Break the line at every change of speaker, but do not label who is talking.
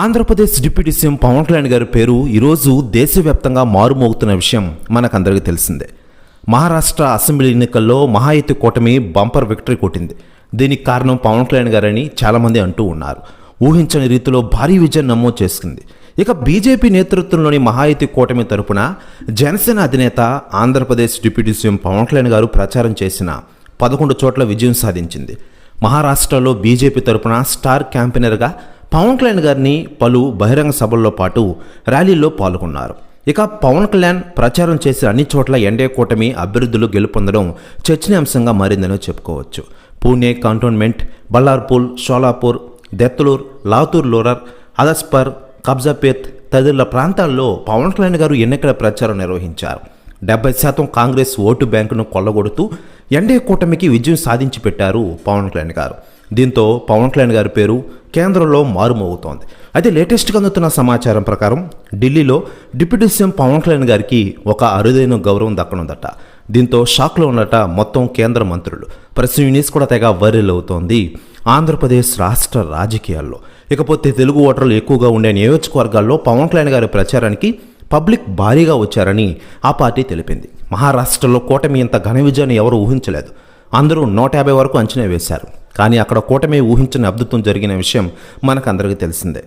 Andhra Pradesh deputy CM Pawan Kalyan గారి పేరు ఈరోజు దేశవ్యాప్తంగా మారుమోగుతున్న విషయం మనకందరికీ తెలిసిందే. మహారాష్ట్ర అసెంబ్లీ ఎన్నికల్లో మహాయుతి కూటమి బంపర్ విక్టరీ కొట్టింది. దీనికి కారణం పవన్ కళ్యాణ్ గారని చాలామంది అంటూ ఉన్నారు. ఊహించని రీతిలో భారీ విజయం నమోదు చేసుకుంది. ఇక బీజేపీ నేతృత్వంలోని మహాయుతి కూటమి తరపున జనసేన అధినేత ఆంధ్రప్రదేశ్ డిప్యూటీ సీఎం పవన్ కళ్యాణ్ గారు ప్రచారం చేసిన పదకొండు చోట్ల విజయం సాధించింది. మహారాష్ట్రలో బీజేపీ తరపున స్టార్ క్యాంపెయినర్గా పవన్ కళ్యాణ్ గారిని పలు బహిరంగ సభల్లో పాటు ర్యాలీల్లో పాల్గొన్నారు. ఇక పవన్ కళ్యాణ్ ప్రచారం చేసిన అన్ని చోట్ల ఎన్డీఏ కూటమి అభ్యర్థులు గెలుపొందడం చర్చనీయాంశంగా మారిందని చెప్పుకోవచ్చు. పూణే కంటోన్మెంట్ బల్లార్పూల్ షోలాపూర్ దెత్తలూర్ లాతూర్ లోరర్ అదస్పర్ కబ్జాపేత్ తదితర ప్రాంతాల్లో పవన్ కళ్యాణ్ గారు ఎన్నికల ప్రచారం నిర్వహించారు. డెబ్బై శాతం కాంగ్రెస్ ఓటు బ్యాంకును కొల్లగొడుతూ ఎన్డీఏ కూటమికి విజయం సాధించి పెట్టారు పవన్ కళ్యాణ్ గారు. దీంతో పవన్ కళ్యాణ్ గారి పేరు కేంద్రంలో మారుమోగుతోంది. అయితే లేటెస్ట్గా అందుతున్న సమాచారం ప్రకారం ఢిల్లీలో డిప్యూటీ సీఎం పవన్ కళ్యాణ్ గారికి ఒక అరుదైన గౌరవం దక్కనుందట. దీంతో షాక్లో ఉన్నట మొత్తం కేంద్ర మంత్రులు. ప్రెస్ యూనిస్ కూడా తెగ వైరల్ అవుతోంది. ఆంధ్రప్రదేశ్ రాష్ట్ర రాజకీయాల్లో. ఇకపోతే తెలుగు ఓటర్లు ఎక్కువగా ఉండే నియోజకవర్గాల్లో పవన్ కళ్యాణ్ గారి ప్రచారానికి పబ్లిక్ భారీగా వచ్చారని ఆ పార్టీ తెలిపింది. మహారాష్ట్రలో కూటమి ఇంత ఘన విజయాన్ని ఎవరు ఊహించలేదు. అందరూ నూట యాభై వరకు అంచనా వేశారు. కానీ అక్కడ కూటమి ఊహించని అద్భుతం జరిగిన విషయం మనకందరికీ తెలిసిందే.